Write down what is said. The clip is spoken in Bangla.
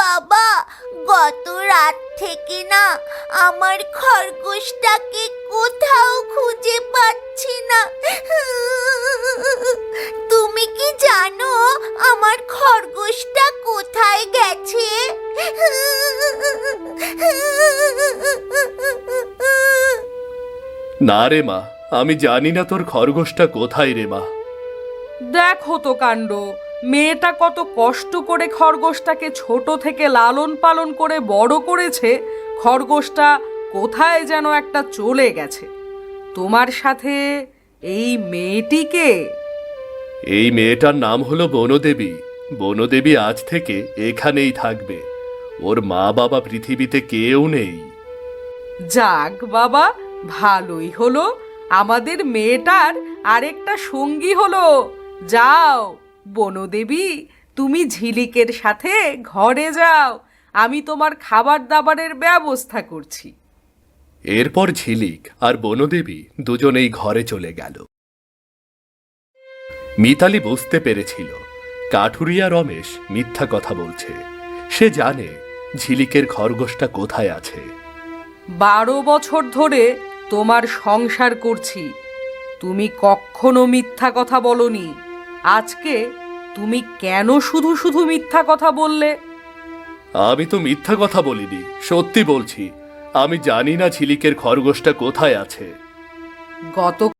বাবা গত রাত থেকে না আমার খরগোশটাকে কোথাও খুঁজে পাচ্ছি না। তুমি কি জানো আমার খরগোশটা কোথায় গেছে? না রে মা আমি জানি না তোর খরগোশটা কোথায় রে মা। দেখো তো কাণ্ড মেয়েটা কত কষ্ট করে খরগোশটাকে ছোট থেকে লালন পালন করে বড় করেছে খরগোশটা কোথায় যেন একটা চলে গেছে। তোমার সাথে এই মেয়েটিকে? এই মেয়েটার নাম হলো বনদেবী। বনদেবী আজ থেকে এখানেই থাকবে। ওর মা বাবা পৃথিবীতে কেউ নেই। যাক বাবা ভালোই হলো। আমাদের মেয়েটার আরেকটা সঙ্গী হলো। যাও। বনদেবী তুমি ঝিলিকের সাথে ঘরে যাও আমি তোমার খাবার দাবারের ব্যবস্থা করছি। এরপর ঝিলিক আর বনদেবী দুজনেই ঘরে চলে গেল। মিতালি বুঝতে পেরেছিল কাঠুরিয়া রমেশ মিথ্যা কথা বলছে। সে জানে ঝিলিকের খরগোশটা কোথায় আছে। বারো বছর ধরে তোমার সংসার করছি। তুমি কখনো মিথ্যা কথা বলনি। আজকে তুমি কেন শুধু শুধু মিথ্যা কথা বললে? আমি তো মিথ্যা কথা বলিনি সত্যি বলছি। আমি জানি না ঝিলিকের খরগোশটা কোথায় আছে। গত